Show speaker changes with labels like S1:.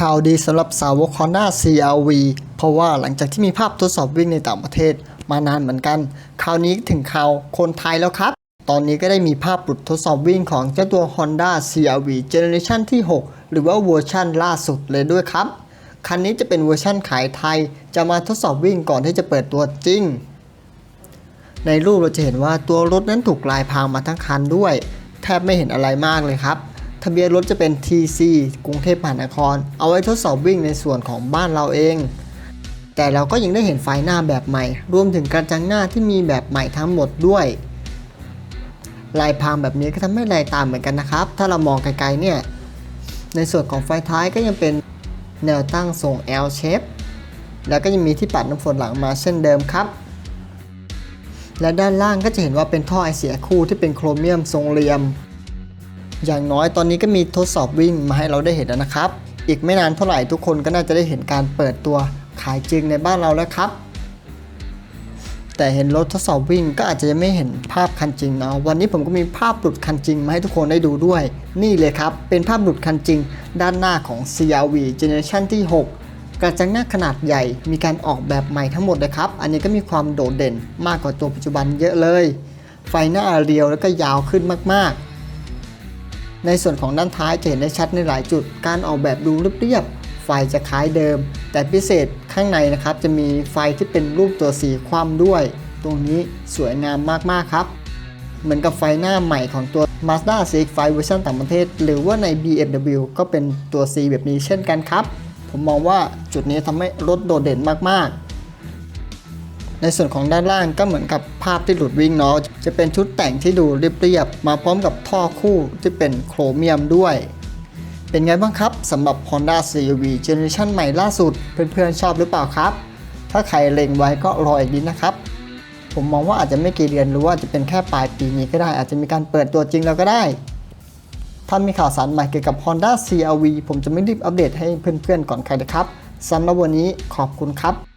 S1: ข่าวดีสำหรับสาวก Honda CRV เพราะว่าหลังจากที่มีภาพทดสอบวิ่งในต่างประเทศมานานเหมือนกัน คราวนี้ถึงข่าวคนไทยแล้วครับ ตอนนี้ก็ได้มีภาพหลุดทดสอบวิ่งของเจ้าตัว Honda CRV Generation ที่ 6 หรือว่าเวอร์ชั่นล่าสุดเลยด้วยครับ คันนี้จะเป็นเวอร์ชั่นขายไทย จะมาทดสอบวิ่งก่อนที่จะเปิดตัวจริง ในรูปเราจะเห็นว่าตัวรถนั้นถูกลายพรางมาทั้งคันด้วย แทบไม่เห็นอะไรมากเลยครับ ทะเบียนรถจะเป็น TC กรุงเทพมหานคร เอาไว้ทดสอบวิ่งในส่วนของบ้านเราเอง แต่เราก็ยังได้เห็นไฟหน้าแบบใหม่ รวมถึงกระจังหน้าที่มีแบบใหม่ทั้งหมดด้วย ลายพรางแบบนี้ก็ทำให้ลายตามเหมือนกันนะครับ ถ้าเรามองไกลๆเนี่ย ในส่วนของไฟท้ายก็ยังเป็นแนวตั้งทรง L shape แล้วก็ยังมีที่ปัดน้ำฝนหลังมาเช่นเดิมครับ และด้านล่างก็จะเห็นว่าเป็นท่อไอเสียคู่ที่เป็นโครเมียมทรงเหลี่ยม อย่างน้อยตอนนี้ก็มีทดสอบวิ่งมาให้เราได้เห็นแล้วนะครับ อีกไม่นานเท่าไหร่ทุกคนก็น่าจะได้เห็นการเปิดตัวขายจริงในบ้านเราแล้วครับ แต่เห็นรถทดสอบวิ่งก็อาจจะยังไม่เห็นภาพคันจริงเนาะวันนี้ผมก็มีภาพหลุดคันจริงมาให้ทุกคนได้ดูด้วย นี่เลยครับ เป็นภาพหลุดคันจริง ด้านหน้าของ CRV Generation ที่ 6กระจังหน้าขนาดใหญ่มีการออกแบบใหม่ทั้งหมดเลยครับ อันนี้ก็มีความโดดเด่นมากกว่าตัวปัจจุบันเยอะเลย ไฟหน้าเรียวแล้วก็ยาวขึ้นมาก ในส่วนของด้านท้ายจะเห็นได้ชัดในหลายจุด การออกแบบดูเรียบๆ ไฟจะคล้ายเดิม แต่พิเศษข้างในนะครับจะมีไฟที่เป็นรูปตัวสีคว่ำด้วย ตรงนี้สวยงามมากๆครับ เหมือนกับไฟหน้าใหม่ของตัว Mazda CX-5 เวอร์ชันต่างประเทศ หรือว่าใน BMW ก็เป็นตัว C แบบนี้เช่นกันครับ ผมมองว่าจุดนี้ทำให้รถโดดเด่นมากๆ ในส่วนของด้านล่างก็เหมือนกับภาพที่หลุดวิ่งเนาะจะเป็นชุดแต่งที่ดูเรียบๆมาพร้อมกับท่อคู่ที่เป็นโครเมียมด้วย เป็นไงบ้างครับสำหรับ Honda CRV Generation ใหม่ล่าสุดเพื่อนๆชอบหรือเปล่าครับ ถ้าใครเล็งไว้ก็รออีกนิดนะครับ ผมมองว่าอาจจะไม่กี่เดือนหรือว่าจะเป็นแค่ปลายปีนี้ก็ได้ อาจจะมีการเปิดตัวจริงแล้วก็ได้ถ้ามีข่าวสารใหม่เกี่ยวกับ Honda CRV ผมจะไม่รีบอัปเดตให้เพื่อนๆก่อนใครนะครับสำหรับวันนี้ขอบคุณครับ